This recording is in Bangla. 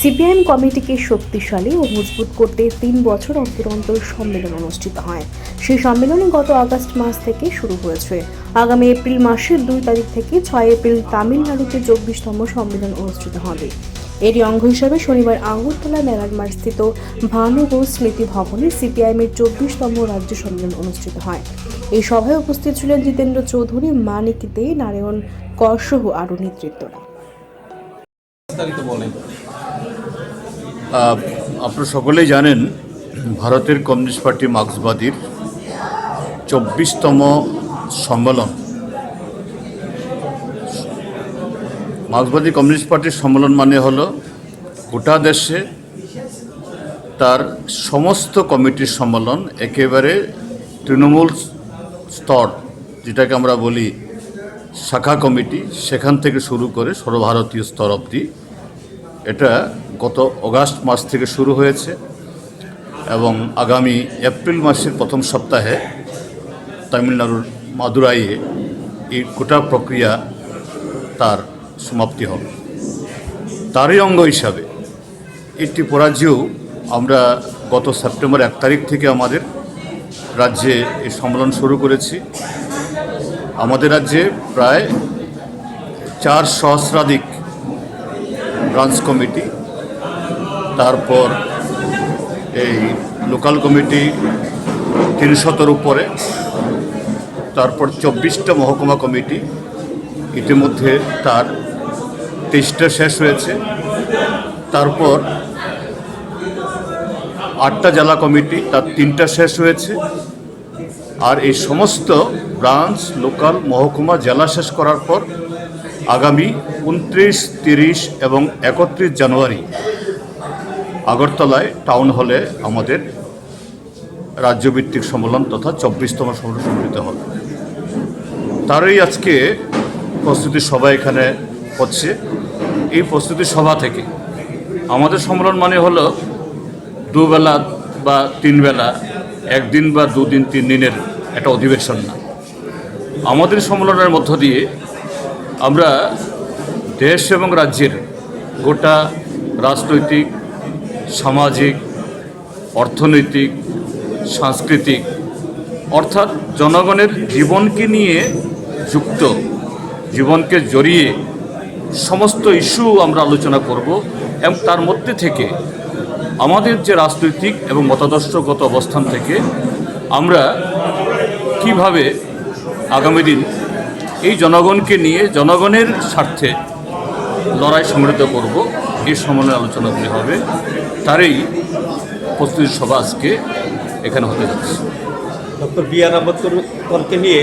সিপিআইএম কমিটিকে শক্তিশালী ও মজবুত করতে তিন বছর অন্তর অন্তর সম্মেলন অনুষ্ঠিত হয়। সেই সম্মেলনে গত আগস্ট মাস থেকে শুরু হয়েছে। আগামী এপ্রিল মাসের দুই তারিখ থেকে ছয় এপ্রিল তামিলনাড়ুতে চব্বিশতম সম্মেলন অনুষ্ঠিত হবে। এরই অঙ্গ হিসাবে শনিবার আগরতলা মেলার মাঠ স্থিত ভানুগোষ স্মৃতি ভবনে সিপিআইএমের চব্বিশতম রাজ্য সম্মেলন অনুষ্ঠিত হয়। এই সভায় উপস্থিত ছিলেন জিতেন্দ্র চৌধুরী, মানিক দে, নারায়ণ কর সহ আরও নেতৃত্বরা। বিস্তারিত বলেন। আপনারা সকলেই জানেন, ভারতের কমিউনিস্ট পার্টি মার্ক্সবাদীর চব্বিশতম সম্মেলন। মার্ক্সবাদী কমিউনিস্ট পার্টির সম্মেলন মানে হলো, গোটা দেশে তার সমস্ত কমিটির সম্মেলন, একেবারে তৃণমূল স্তর, যেটাকে আমরা বলি শাখা কমিটি, সেখান থেকে শুরু করে সর্বভারতীয় স্তর অবধি এটা গত অগাস্ট মাস থেকে শুরু হয়েছে এবং আগামী এপ্রিল মাসের প্রথম সপ্তাহে তামিলনাড়ুর মাদুরাইয়ে এই গোটা প্রক্রিয়া তার সমাপ্তি হবে। তারই অঙ্গ হিসাবে এই ত্রিপুরাজ্যেও আমরা গত সেপ্টেম্বর এক তারিখ থেকে আমাদের রাজ্যে এই সম্মেলন শুরু করেছি। আমাদের রাজ্যে প্রায় চার সহস্রাধিক ব্রাঞ্চ কমিটি, তারপর এই লোকাল কমিটি তিনশতর উপরে, তারপর চব্বিশটা মহকুমা কমিটি, ইতিমধ্যে তার তেইশটা শেষ হয়েছে। তারপর আটটা জেলা কমিটি, তার তিনটা শেষ হয়েছে। আর এই সমস্ত ব্রাঞ্চ, লোকাল, মহকুমা জেলা শেষ করার পর আগামী উনত্রিশ, তিরিশ এবং একত্রিশ জানুয়ারি আগরতলায় টাউন হলে আমাদের রাজ্যভিত্তিক সম্মেলন তথা চব্বিশতম সম্মেলন সংগঠিত হবে। তারই আজকে প্রস্তুতি সভা এখানে হচ্ছে। এই প্রস্তুতি সভা থেকে আমাদের সম্মেলন মানে হলো দুবেলা বা তিন বেলা একদিন বা দুদিন তিন দিনের একটা অধিবেশন। না আমাদের সম্মেলনের মধ্য দিয়ে আমরা দেশ এবং রাজ্যের গোটা রাজনৈতিক, সামাজিক, অর্থনৈতিক, সাংস্কৃতিক, অর্থাৎ জনগণের জীবনকে নিয়ে যুক্ত, জীবনকে জড়িয়ে সমস্ত ইস্যু আমরা আলোচনা করব এবং তার মধ্যে থেকে আমাদের যে রাজনৈতিক এবং মতাদর্শগত অবস্থান থেকে আমরা কীভাবে আগামী দিন এই জনগণকে নিয়ে, জনগণের স্বার্থে লড়াই সংগঠিত করব এই সমন্বয় আলোচনাগুলি হবে, তারই প্রস্তুতি সভা আজকে এখানে হতে যাচ্ছে। ডক্টর বি আর আম্বেদকরকে নিয়ে